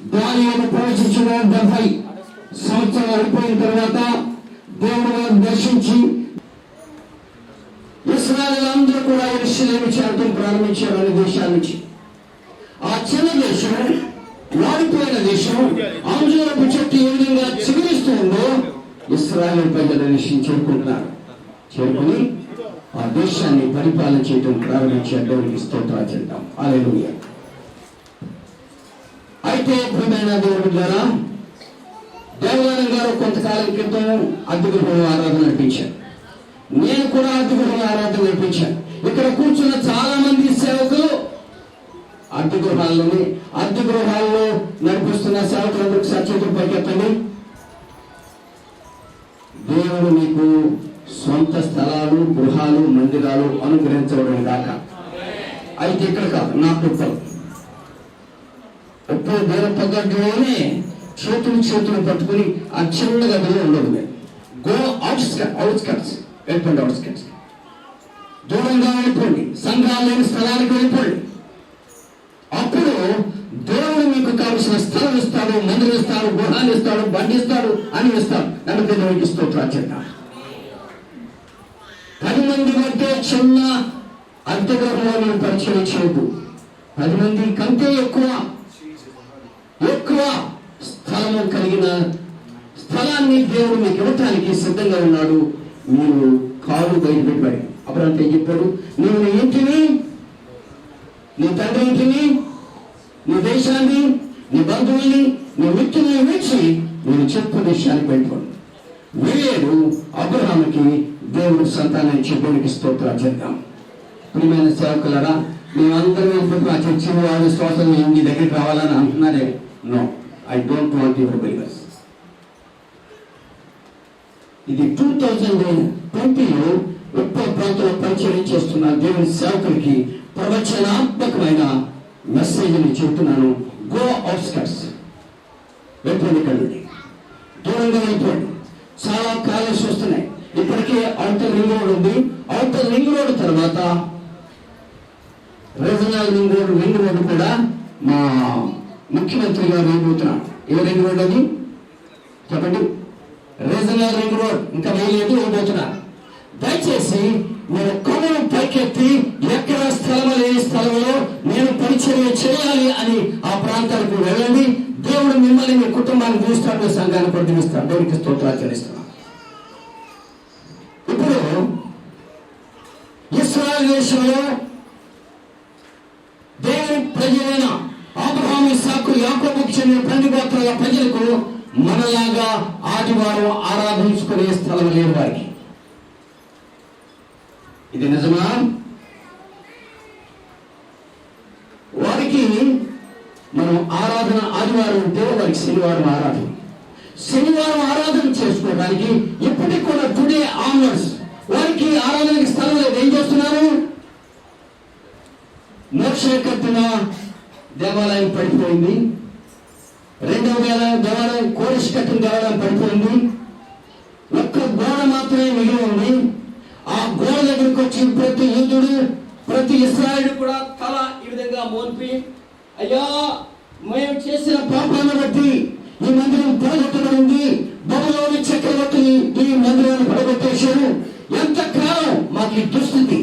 దాని యొక్క ప్రవచించిన డెబ్బై సంవత్సరాలు అయిపోయిన తర్వాత దేవుడు వారిని దర్శించి ఇస్రాయల్ అందరూ కూడా ఎరుసలేమి చేరడం ప్రారంభించారు అనే దేశాల నుంచి. ఆ చిన్న దేశం వాడిపోయిన దేశం అంజూరపు చెట్టు ఏ విధంగా చిగురిస్తూ ఉందో ఇస్రాయల్ ప్రజల దేశం చేరుకుంటున్నారు. చేరుకుని ఆ దేశాన్ని పరిపాలన చేయడం ప్రారంభించే దేవుడికి స్తోత్రాలు చేద్దాం అలెలుయ అయితే ప్రియమైన దేవుడు ద్వారా దేవాలయం గారు కొంతకాలం క్రితం అద్దెగృహం ఆరాధన నడిపించారు. నేను కూడా అద్దెగృహం ఆరాధన నడిపించాను. ఇక్కడ కూర్చున్న చాలా మంది సేవకులు అద్దె గృహాల్లోని అద్దె గృహాల్లో నడిపిస్తున్న సేవకులందరికీ సచేతులు పైకెత్తండి. దేవుడు మీకు సొంత స్థలాలు గృహాలు మందిరాలు అనుగ్రహించబడిన దాకా అయితే ఇక్కడ కాదు నా కుప్పలు ఎప్పుడు దేవుని పద్ధతిలోనే చేతులు చేతులు పట్టుకుని ఆ చిన్న గదిలో ఉండదు. గో అవుట్స్కట్ అవుట్స్కట్స్ వెళ్ళిపోండి అవుట్స్కట్స్ దూరంగా వెళ్ళిపోండి. సంఘాలు లేని స్థలానికి వెళ్ళిపోండి. అప్పుడు దేవుడు మీకు కావలసిన స్థలం ఇస్తాడు మందులు ఇస్తాడు గృహాన్ని ఇస్తాడు బండి ఇస్తాడు అని ఇస్తాడు. నన్ను దేవుడికి స్తోత్రాలు చెప్తాను పది మంది కంటే చిన్న అద్దె నేను పరిచయం చేయదు పది మంది కంటే ఎక్కువ ఎక్కువ స్థలము కలిగిన స్థలాన్ని దేవుడు మీకు ఇవ్వటానికి సిద్ధంగా ఉన్నాడు. మీరు కాలు బయట పెట్టాడు అప్పుడు అంటే ఏం చెప్పాడు? నీవు నీ ఇంటిని నీ తండ్రి ఇంటిని నీ దేశాన్ని నీ బంధువుల్ని నీ మిత్రుల్ని విడిచి నేను చెప్పు దేశానికి పెట్టుకోండి వీళ్ళు అబ్రహాముకి దేవుడు సంతానాన్ని చెప్పడానికి స్తోత్రాలు చేద్దాం ప్రియమైన సేవకులరా మేమందరం వెళ్ళిపోతే ఆ చర్చి వాళ్ళు స్తోత్రం మీ దగ్గరికి రావాలని అంటున్నారే no I don't want your believers ఇది టూ థౌజండ్ ట్వంటీలో ఉత్తర ప్రాంతంలో పరిచయం చేస్తున్న దేవుని సేవకులకి ప్రవచనాత్మకమైన మెసేజ్ని చెబుతున్నాను. గో అవుట్స్కట్స్ వెళ్ళిపోండి ఇక్కడ నుండి. దూరంగా వెళ్ళిపోండి చాలా కాలేజ్ వస్తున్నాయి ఇప్పటికే అవుటర్ రింగ్ రోడ్ ఉంది. అవుటర్ రింగ్ రోడ్ తర్వాత regional ring road ring road కూడా మా ముఖ్యమంత్రి గారు వేయబోతున్నాడు ఏ రింగ్ రోడ్ అది? చెప్పండి. రీజనల్ రింగ్ రోడ్ ఇంకా వేయలేదు వేయబోతున్నారు దయచేసి నేను కొమ్మను పైకెత్తి ఎక్కడ స్థలం లేని స్థలంలో నేను పరిచర్య చేయాలి అని ఆ ప్రాంతాలకు వెళ్ళండి. దేవుడు మిమ్మల్ని మీ కుటుంబాన్ని చూస్తాడు సంఘాన్ని ప్రతినిస్తాడు. దేవునికి స్తోత్రాలు చెల్లిస్తున్నాను ఇప్పుడు ఇస్రాయల్ దేశంలో యాకోబుకు చెందిన పది గోత్రాల ప్రజలకు మనలాగా ఆదివారం ఆరాధించుకునే స్థలం లేని వారికి. ఇది నిజమా? వారికి మనం ఆరాధన ఆదివారం ఉంటే వారికి శనివారం ఆరాధన. శనివారం ఆరాధన చేసుకోవడానికి ఇప్పటికి కూడా టుడే ఆనర్స్ వారికి ఆరాధనకి స్థలం లేదు. ఏం చేస్తున్నారు? మోక్ష కట్టిన దేవాలయం పడిపోయింది. రెండవ దేవాలయం దేవాలయం కోరిష్ కట్టిన దేవాలయం పడిపోయింది. ఒక్క గోడ మాత్రమే మిగిలి ఉంది. ఆ గోడ దగ్గరికి వచ్చి ప్రతి యూదుడు ప్రతి ఇస్రాయుడు కూడా తల ఈ విధంగా మోన్పి అయ్యా మేము చేసిన పాపాన్ని బట్టి ఈ మందిరం పడగొట్టబడింది బబులోని చక్రవర్తి ఈ మందిరాన్ని పడగొట్టేశారు ఎంతకాలం మాకు ఈ దుస్థితి?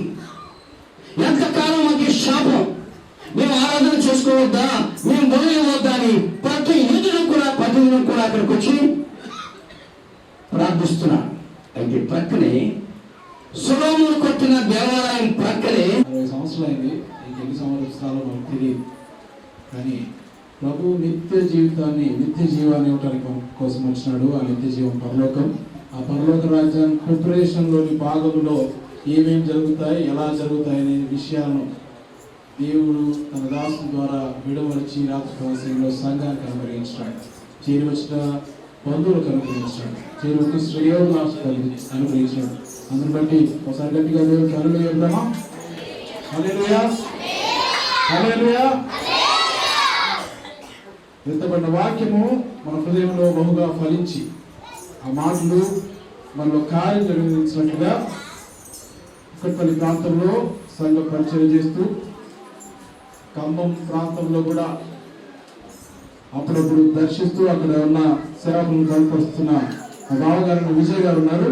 ఎంతకాలం మాకు ఈ శాపం? మేము ఆరాధన చేసుకోవద్దా? మేము మొదలవద్దా అని కూడా అక్కడికి వచ్చి ప్రార్థిస్తున్నాడు అయితే ప్రక్కనే సులోమును కొట్టిన దేవాలయం ప్రక్కనే అరవై సంవత్సరాలైంది. ఇంక ఎన్ని సంవత్సరాలు మనకు తెలియదు. కానీ ప్రభు నిత్య జీవితాన్ని నిత్య జీవాన్ని ఇవ్వడానికి కోసం వచ్చినాడు. ఆ నిత్య జీవం పరలోకం. ఆ పరలోక రాజ్యం ప్రిపరేషన్లోని భాగంలో ఏమేం జరుగుతాయి ఎలా జరుగుతాయి అనే విషయాలను దేవుడు తన దాసు ద్వారా విడవరిచి రాత్రి సంఘానికి అనుగ్రహించాడు చేరి వచ్చిన బంధువులకు అనుగ్రహించాడు చేరి వచ్చి శ్రేయోల్లాసు అనుగ్రహించాడు అందుని బట్టి ఒకసారి గట్టిగా దేవుడు కనులు చెప్దామా? హల్లెలూయా? వాక్యము మన హృదయంలో బహుగా ఫలించి ఆ మాటలు మనలో కార్యం నిర్వహించినట్టుగా కుక్కట్పల్లి ప్రాంతంలో సంఘ పరిచయం చేస్తూ ఖమ్మం ప్రాంతంలో కూడా అప్పుడప్పుడు దర్శిస్తూ అక్కడ ఉన్న సేవకులను కనుకొస్తున్న మా బావగారు విజయ్ గారు ఉన్నారు.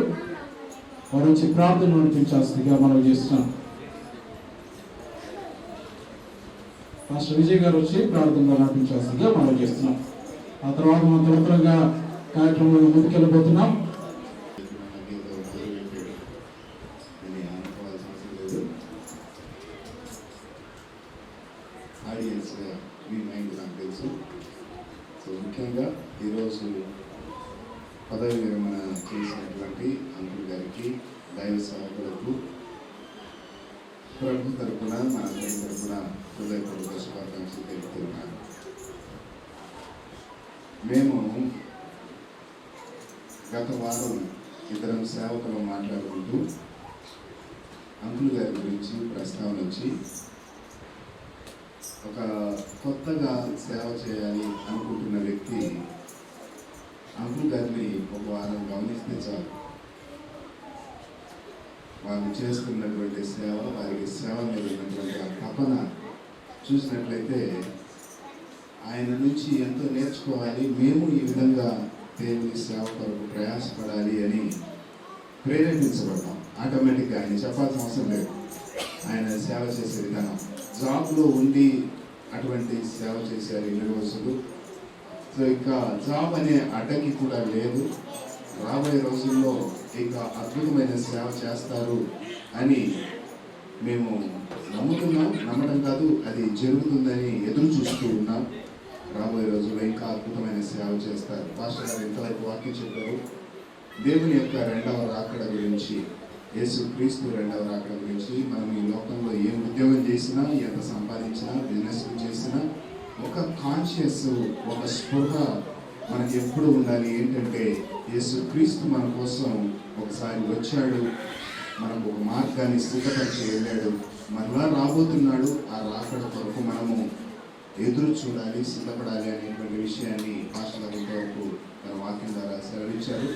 వారు వచ్చి ప్రార్థన నడిపించాల్సిందిగా మనం చేస్తున్నాం. మాస్టర్ విజయ్ గారు వచ్చి ప్రార్థనలో నడిపించాల్సిందిగా మనం చేస్తున్నాం. ఆ తర్వాత మనం త్వరగా కార్యక్రమంలో ముందుకెళ్ళిపోతున్నాం ఆడియన్స్గా మీ మైండ్ నాకు తెలుసు సో ముఖ్యంగా ఈరోజు పదవి విరమణ చేసినటువంటి అంకుల్ గారికి దైవ సేవకులకు ప్రభు తరపున మా అందరి తరపున హృదయపూర్వక శుభాకాంక్షలు తెలుపుతున్నాను మేము గత వారం ఇద్దరం సేవకులు మాట్లాడుకుంటూ అంకుల్ గారి గురించి ప్రస్తావన వచ్చి ఒక కొత్తగా సేవ చేయాలి అనుకుంటున్న వ్యక్తి అంకుల్ గారిని ఒక వారం గమనిస్తే చాలు. వాళ్ళు చేస్తున్నటువంటి సేవ వారికి సేవ మీద ఉన్నటువంటి ఆ తపన చూసినట్లయితే ఆయన నుంచి ఎంతో నేర్చుకోవాలి. మేము ఈ విధంగా దేవుని సేవ కొరకు ప్రయాసపడాలి అని ప్రేరేపించబడ్డాం. ఆటోమేటిక్గా ఆయన చెప్పాల్సిన అవసరం లేదు. ఆయన సేవ చేసే విధానం. జాబ్లో ఉండి అటువంటి సేవ చేశారు ఇన్ని రోజులు. సో ఇంకా జాబ్ అనే అడ్డంకి కూడా లేదు. రాబోయే రోజుల్లో ఇంకా అద్భుతమైన సేవ చేస్తారు అని మేము నమ్ముతున్నాం. నమ్మడం కాదు అది జరుగుతుందని ఎదురు చూస్తూ ఉన్నాం. రాబోయే రోజుల్లో ఇంకా అద్భుతమైన సేవ చేస్తారు. పాస్టర్ గారు ఇంతవరకు వాక్యం చెప్పారు. దేవుని యొక్క రెండవ రాకడ గురించి యేసు క్రీస్తు రెండవ రాకడ గురించి మనం ఈ లోకంలో ఏం ఉద్యోగం చేసినా ఎంత సంపాదించినా బిజినెస్ చేసినా ఒక కాన్షియస్ ఒక స్పృహ మనకి ఎప్పుడు ఉండాలి? ఏంటంటే యేసు క్రీస్తు మన కోసం ఒకసారి వచ్చాడు. మనకు ఒక మార్గాన్ని సిద్ధపరిచి వెళ్ళాడు. మరలా రాబోతున్నాడు. ఆ రాకడ కొరకు మనము ఎదురు చూడాలి సిద్ధపడాలి అనేటువంటి విషయాన్ని పాస్టర్ వరకు తన వాక్యం ద్వారా సెలవిచ్చారు.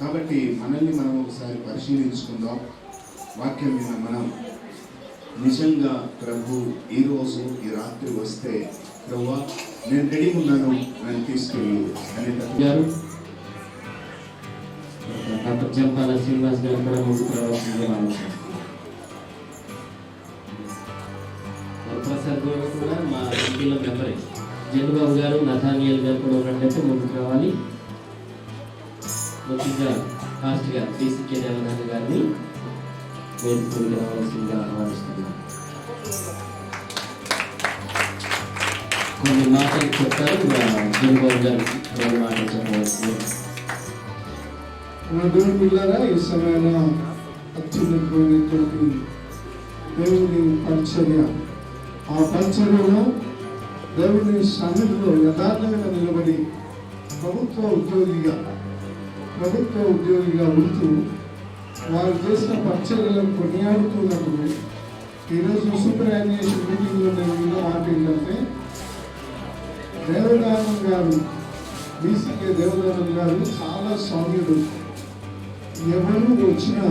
కాబట్టి మనల్ని మనం ఒకసారి పరిశీలించుకుందాం. వాక్యం మీద మనం నిజంగా ప్రభు ఈ రోజు ఈ రాత్రి వస్తే ప్రభు నేను రెడీ ఉన్నాను నన్ను తీసుకెళ్ళు అనేటప్పుడు డాక్టర్ చంపాల శ్రీనివాస్ గారు కూడా ముందుకు రావాల్సిందే మనం ప్రసాద్ గారు కూడా మా ఎంపీలో మెంబరే. జగబాబు గారు నథానియల్ గారు కూడా ఉన్నట్లయితే ముందుకు రావాలి. ముఖ్యంగా ఫాస్ట్ గారు బీసీకే దేవనాథ్ గారిని మేము ముందుకు రావాల్సిందిగా ఆహ్వానిస్తున్నాను. కొన్ని మాటలు చెప్తారు జగబాబు గారు రెండు మాటలు చెప్పవలసింది మన పిల్లరా ఈ సమయంలో అత్యున్నతమైనటువంటి దేవుని పరిచర్య. ఆ పరిచర్యలో దేవుని సన్నిధిలో యథార్థంగా నిలబడి ప్రభుత్వ ఉద్యోగిగా ప్రభుత్వ ఉద్యోగిగా ఉంటూ వారు చేసిన పరిచర్యలను కొనియాడుతున్నప్పుడు ఈరోజు సూపర్ యాన్యుయేషన్ మీటింగ్లో నేను విన్న మాట ఏంటంటే దేవదానం గారు బీసీకే దేవదానం గారు చాలా సౌమ్యుడు. ఎవరు వచ్చినా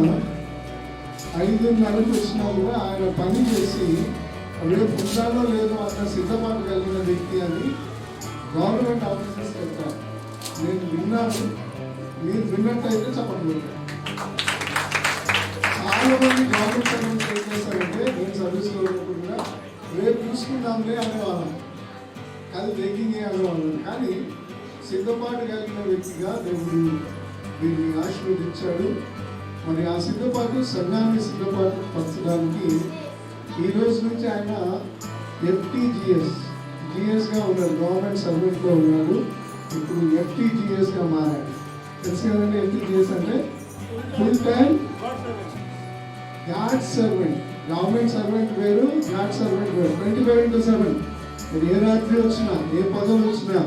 ఐదున్నరకు వచ్చినా కూడా ఆయన పని చేసి రేపు ఉండాలో లేదో అన్న సిద్ధపాటు కలిగిన వ్యక్తి అని గవర్నమెంట్ ఆఫీసర్స్ చెప్తారు. నేను విన్నాను. మీరు విన్నట్టయితే చెప్పండి. చాలా మంది గవర్నమెంట్ సర్వీస్ ఏం చేస్తారంటే నేను సర్వీస్లో ఉన్నప్పుడు కూడా రేపు చూసుకుందాంలే అనేవాళ్ళం అది బేకింగ్ అనేవాళ్ళం కానీ సిద్ధపాటు కలిగిన వ్యక్తిగా దేవుడు దీన్ని ఆశీర్వదించాడు. మరి ఆ సిద్ధపాటు సంఘాన్ని సిద్ధపాటు పరచడానికి ఈ రోజు నుంచి ఆయన ఎఫ్టీజిఎస్ జిఎస్గా ఉన్నారు గవర్నమెంట్ సర్వెంట్గా ఉన్నాడు. ఇప్పుడు ఎఫ్టీజిఎస్గా మారాడు. తెలుసు కదండి ఎఫ్టీజిఎస్ అంటే? Full time God servant government servant వేరు గాడ్ సర్వెంట్ వేరు. ట్వంటీ ఫైవ్ ఇంటూ సెవెన్ మీరు ఏ రాత్రి వచ్చినా ఏ పదవి వచ్చినా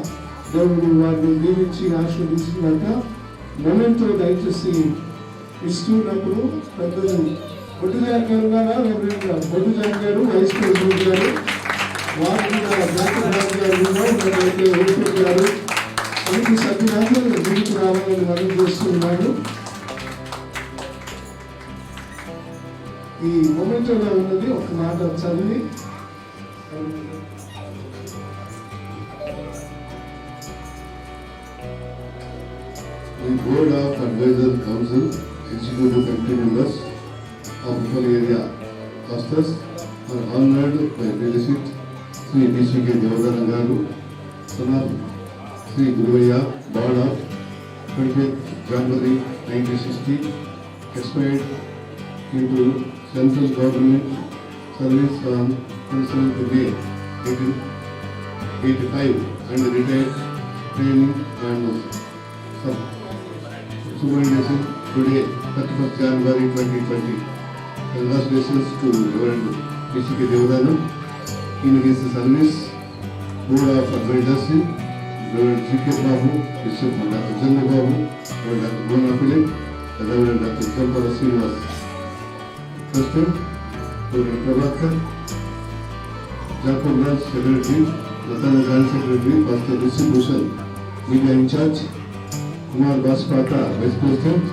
దేవుడు వారిని దీవించి ఆశీర్వదించినాక మొమెంతో దయచేసి ఇస్తున్నప్పుడు పెద్దలు బొడ్డు జాన్ గారు బొడ్డు జాన్ గారు వైస్ ప్రెసిడెంట్ గారు వారు కూడా డాక్టర్ గారు ఉన్నారు మరైతే గారు అందుకు సభ్యులందరూ ముందుకు రావాలని మనం చేస్తున్నాడు ఈ మొమెంటోలో ఉన్నది? ఒక మాట చదివి the Board of Advisor Council, Executive Committee members of Upper Area Clusters are honored by Delegate Sri B.C.K. Devadana Garu, son of Sri Guruvaya, Board of 25th January 1960, expired into central government service on 27th May 1885 and retired training and sub superannuation today 31st January 2020. Congratulations to Reverend P.C.K. Devadanu in his service, Board of Advisors, Reverend G.K. Babu, Bishop Dr. Chandra Babu, Reverend Dr. Mona Philip, Reverend Dr. Champara Srinivas. Pastor, Reverend Prabhakar, Jacob Raj, Secretary, Latana Joint Secretary, Pastor Rishi Bhushan, Media in charge, Kumar బాస్పాత vice president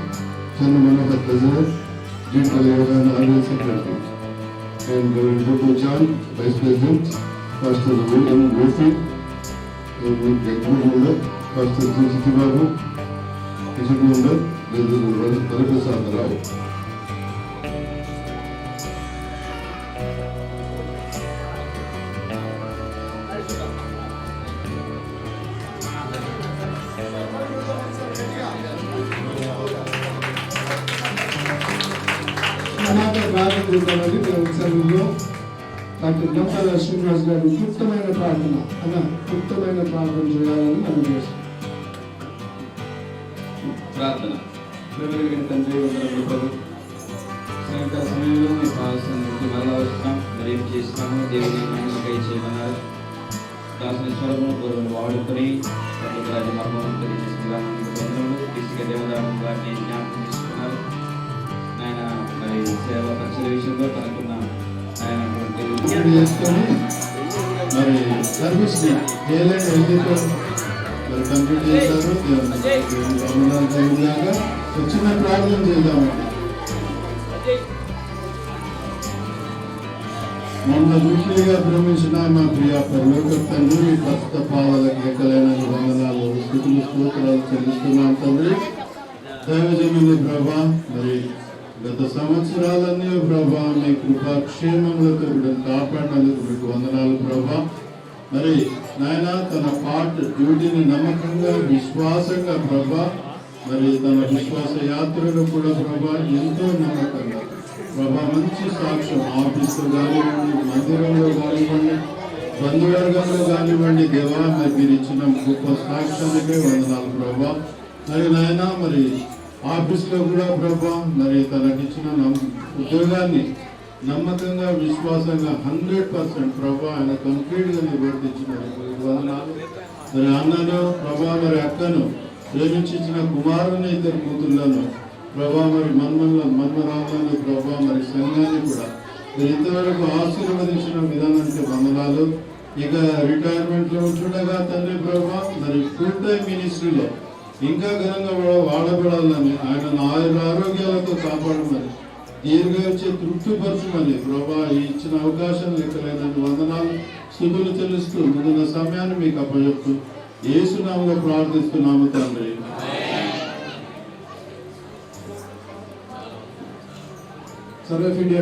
Chandra Manohar president Jeevitha Yogana RL secretary and Gopu Chand vice president pastor Veeram Gopi Jaganmohan pastor Seethibabu Kishan ఉండర్ లేదు వరప్రసాదరావు ప్రార్థన చేద్దామండి దేవుని సన్నిధిలో doctor Gampala Srinivas గారు క్లుప్తమైన ప్రార్థన అన్న క్లుప్తమైన ప్రార్థన చేయాలని మనం చేస్తాం. ప్రార్థన. తండ్రి వందనములు ప్రభు. సాయంకాల సమయంలో మీ పాల్సిన మరలా వస్తాం. మరి ఏం చేస్తాము. దేవుని మహిమకై చేయమన్నారు. దాసిన స్వరము వాడుకొని ప్రభుత్వ రాజ్య మర్మం తెలియజేసుకున్నామని వందనములు గారిని జ్ఞాపకం తీసుకున్నారు మరి సేవ ఖర్చుల విషయంలో తనకున్న ఆయన పూర్తి చేసుకొని మరి సర్వీస్ని ఏలైనా ఏదైతే మరి కంప్లీట్ చేశారో దేవుని దేవుని వందనాలు చేయలాగా వచ్చిన ప్రార్థన చేద్దామండి మొన్న దృష్టిగా భ్రమించిన మా ప్రియ పరలోక తండ్రి మీ ప్రస్తుత పాదాలకు ఎక్కలైన వందనాలు స్థితులు స్తోత్రాలు చెల్లిస్తున్నాం తండ్రి దైవజనుని ప్రభా మరి గత సంవత్సరాలన్నీ ప్రభా మీ కృపాక్షేమములతో బిడ్డను కాపాడినందుకు మీకు వందనాలు ప్రభా. మరి నాయన తన పార్ట్ డ్యూటీని నమ్మకంగా విశ్వాసంగా ప్రభా మరి తన విశ్వాస యాత్రలో కూడా ప్రభా ఎంతో నమ్మకంగా ప్రభా మంచి సాక్ష్యం ఆఫీస్లో కానివ్వండి మందిరంలో కానివ్వండి బంధువర్గంలో కానివ్వండి దేవా మరి మీరు ఇచ్చిన గొప్ప సాక్ష్యానికే వందనాలు ప్రభా. మరి నాయన మరి ఆఫీస్లో కూడా ప్రభా మరి తనకిచ్చిన ఇచ్చిన ఉద్యోగాన్ని నమ్మకంగా విశ్వాసంగా హండ్రెడ్ పర్సెంట్ ప్రభా ఆయన కంప్లీట్గా నిర్వర్తించినారు. వందనాలు. మరి అన్నను ప్రభా మరి అక్కను ప్రేమించిన కుమారుని ఇద్దరు కూతుళ్ళను ప్రభా మరి మన్మల మన్మరాలను ప్రభా మరి సంఘాన్ని కూడా మీరు ఇంతవరకు ఆశీర్వదించిన విధానానికి వందనాలు. ఇక రిటైర్మెంట్లో ఉంటుండగా తండ్రి ప్రభా మరి ఫుల్ టైం మినిస్ట్రీలో ఇంకా ఘనంగా వాడబడాలని ఆయన ఆయుర ఆరోగ్యాలతో కాపాడమని దీర్ఘ వచ్చే తృప్తిపరచమని ప్రభా ఇచ్చిన అవకాశం లెక్కలేనని వందనాలు. స్థుతులు తెలుస్తూ ముందున్న సమయాన్ని మీకు అప్పచెప్తూ ఏసునామంలో ప్రార్థిస్తున్నాము తండ్రి. Survey India